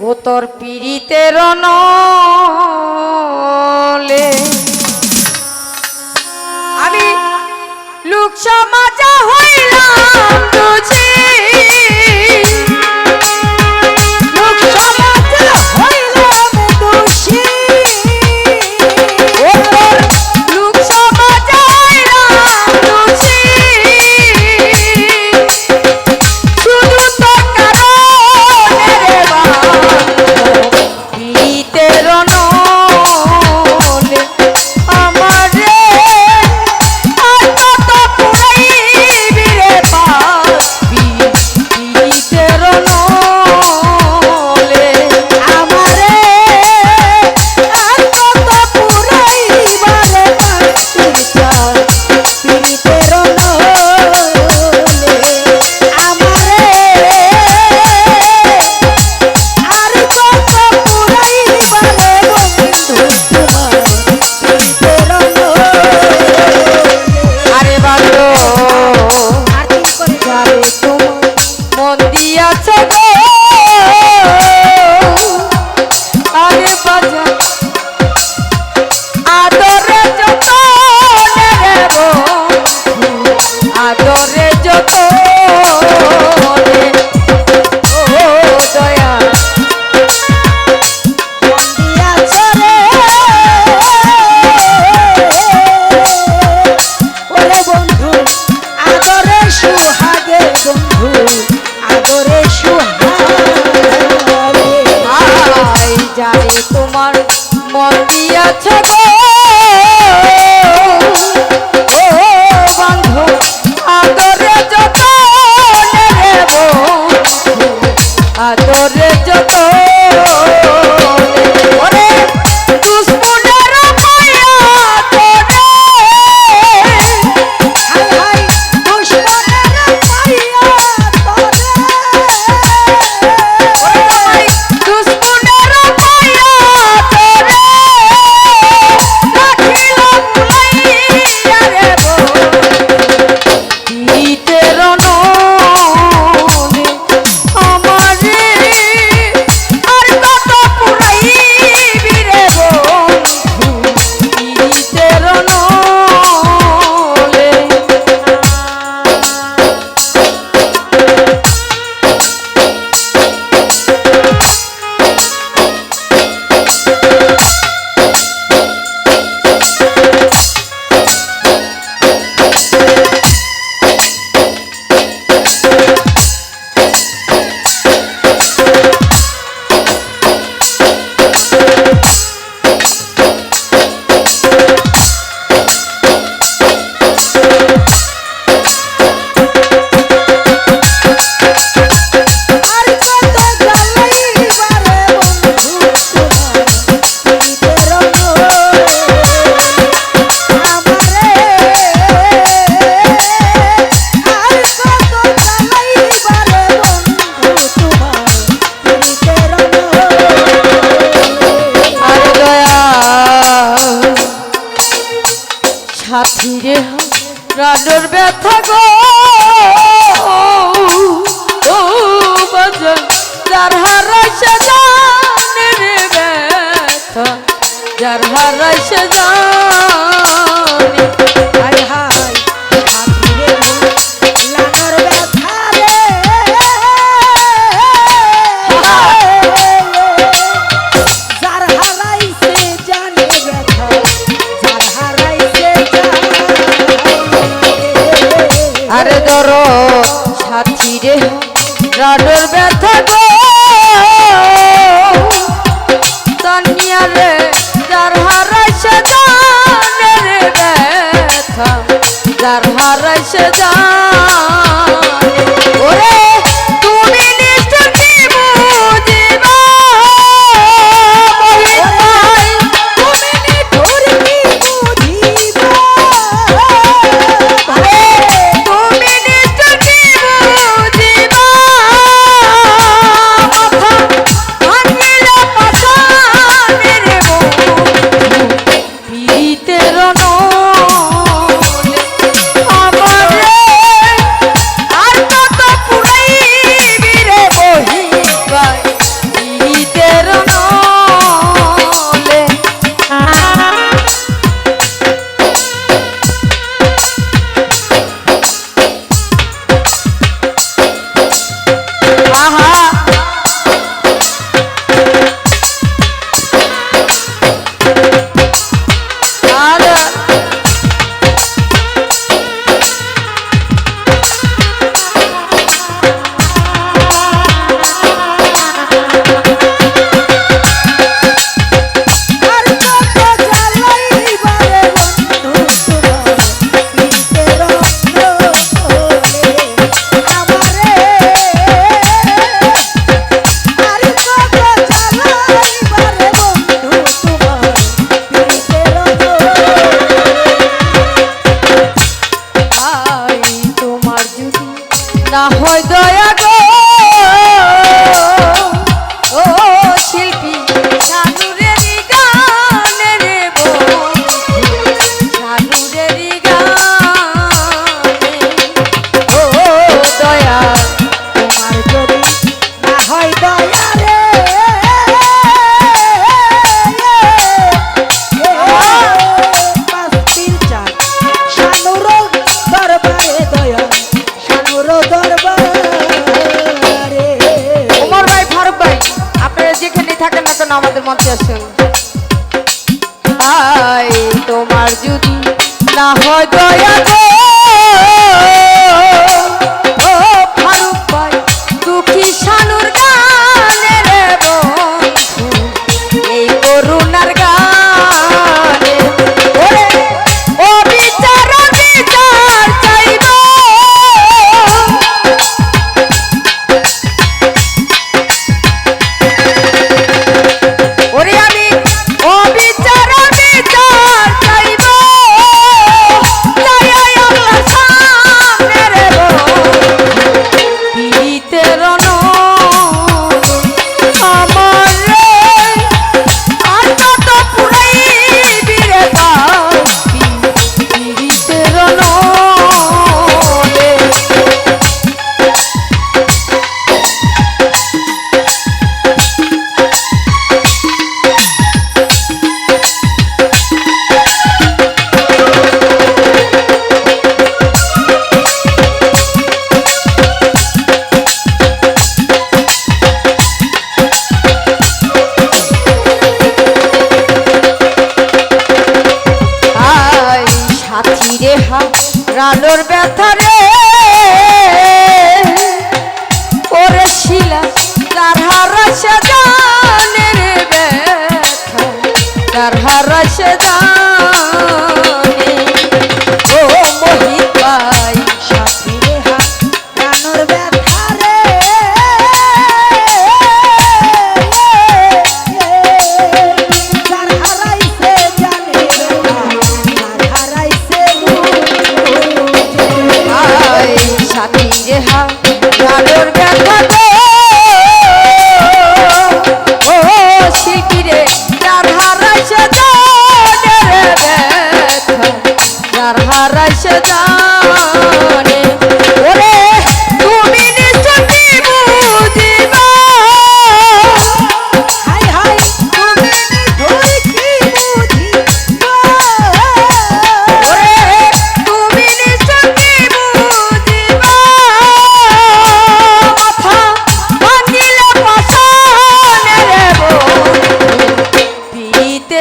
ও তোর পীড়িতের আমি লোক সমাজা হইলাম তুঝে কথা রে রাডোর ব্যথা গো তানিয়া রে যার হারাইছে রে ব্যথা যার হারাইছে শীতের রণ মঞ্চে আসুন। আছেন তোমার যদি